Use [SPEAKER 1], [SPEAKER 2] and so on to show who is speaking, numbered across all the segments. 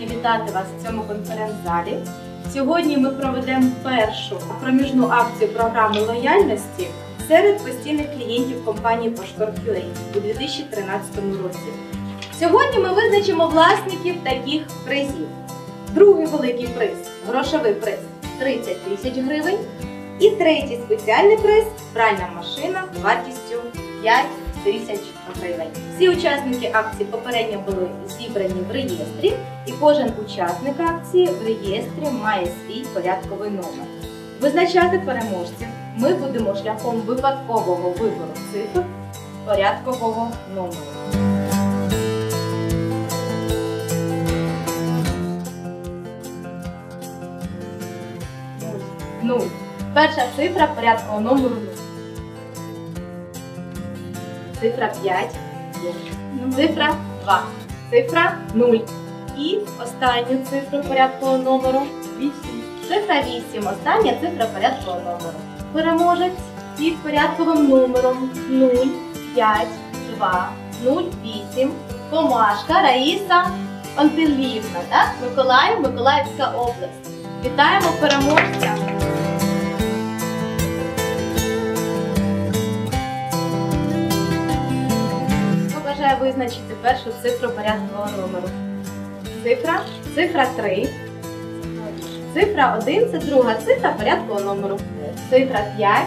[SPEAKER 1] раді вітати вас в цьому конференц-залі. Сьогодні ми проведемо першу проміжну акцію програми лояльності серед постійних клієнтів компанії Poshtor.ua у 2013 році. Сьогодні ми визначимо власників таких призів. Другий великий приз грошовий приз 30 тисяч гривень. І третій спеціальний приз пральна машина вартістю 5 тисяч гривень. Всі учасники акції попередньо були зібрані в реєстрі, і кожен учасник акції в реєстрі має свій порядковий номер. Визначати переможців ми будемо шляхом випадкового вибору цифр порядкового номеру. Перша цифра порядкового номеру 0. Цифра 5. Цифра 2. Цифра 0. І останню цифру порядкового номеру 8. Цифра 8. Остання цифра порядкового номеру. Переможець під порядковим номером 0, 5, 2, 0, 8. Комашка Раїса Антилівна, так? Миколаїв, Миколаївська область. Вітаємо переможця! Визначити першу цифру порядкового номеру? Цифра, цифра 3. Цифра 1 це друга цифра порядкового номеру. Цифра 5.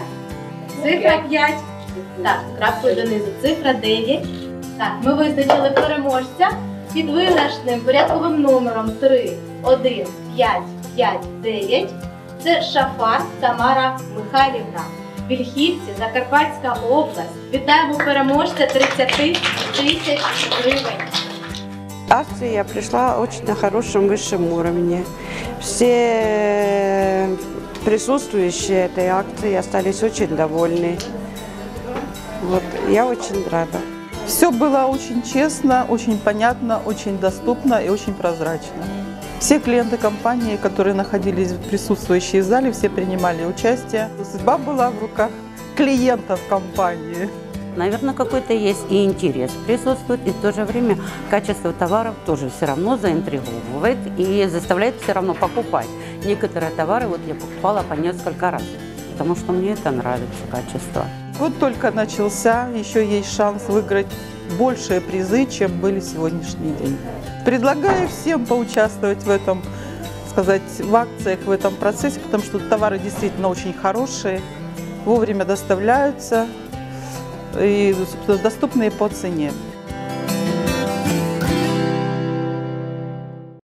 [SPEAKER 1] Цифра 5. Так, крапкою донизу. Цифра 9. Так, ми визначили переможця під виграшним порядковим номером 3, 1, 5, 5, 9. Це Шафар Тамара Михайлівна. Вільхівці, Закарпатська область. Вітаємо переможця 30 тисяч гривень.
[SPEAKER 2] Акция пришла очень на хорошем высшем уровне. Все присутствующие этой акции остались очень довольны. Вот, я очень рада.
[SPEAKER 3] Все было очень честно, очень понятно, очень доступно и очень прозрачно. Все клиенты компании, которые находились в зале, все принимали участие. Судьба была в руках клиентов компании.
[SPEAKER 4] Наверное, какой-то есть и интерес присутствует, и в то же время качество товаров тоже все равно заинтриговывает и заставляет все равно покупать. Некоторые товары вот я покупала по несколько раз, потому что мне это нравится, качество.
[SPEAKER 3] Вот только начался, еще есть шанс выиграть большие призы, чем были сегодняшний день. Предлагаю всем поучаствовать в этом, сказать, в акциях, в этом процессе, потому что товары действительно очень хорошие, вовремя доставляются и доступные по цене.